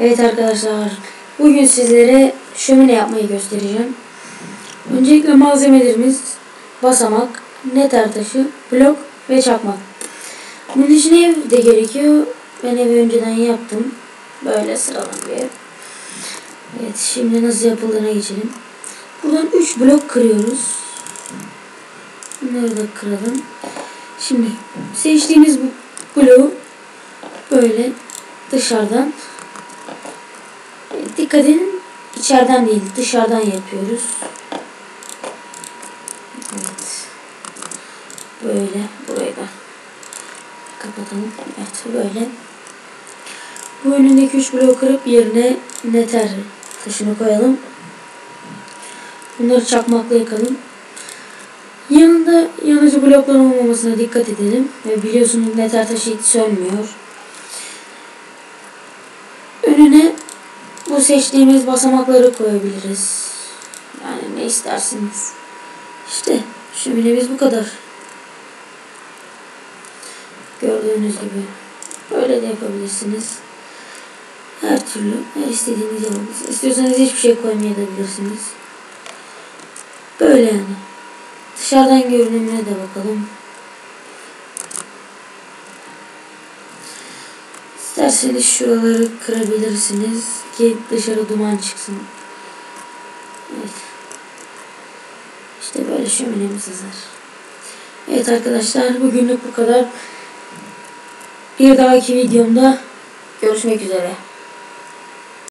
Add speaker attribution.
Speaker 1: Evet arkadaşlar, bugün sizlere şömine yapmayı göstereceğim. Öncelikle malzemelerimiz basamak, neter taşı, blok ve çakmak. Bunun için ev de gerekiyor. Ben evi önceden yaptım. Böyle sıralanıyor. Evet, şimdi nasıl yapıldığına geçelim. Buradan 3 blok kırıyoruz. Bunları da kıralım. Şimdi seçtiğimiz bloğu böyle dışarıdan dikkat edin içeriden değil dışarıdan yapıyoruz. Evet. Böyle burayı da kapatalım. Evet böyle. Bu önündeki üç bloğu kırıp yerine neter taşını koyalım. Bunları çakmakla yakalım. Yanında yanıcı bloklar olmamasına dikkat edelim. Ve biliyorsunuz neter taşı hiç sönmüyor. Önüne bu seçtiğimiz basamakları koyabiliriz. Yani ne istersiniz. İşte şöminemiz bu kadar. Gördüğünüz gibi. Böyle de yapabilirsiniz. Her türlü her istediğiniz yapabilirsiniz. İstiyorsanız hiçbir şey koymayabilirsiniz. Böyle yani. Dışarıdan görünümüne de bakalım. İsterseniz şuraları kırabilirsiniz ki dışarı duman çıksın. Evet. İşte böyle şöminemiz hazır. Evet arkadaşlar bugünlük bu kadar. Bir dahaki videomda görüşmek üzere.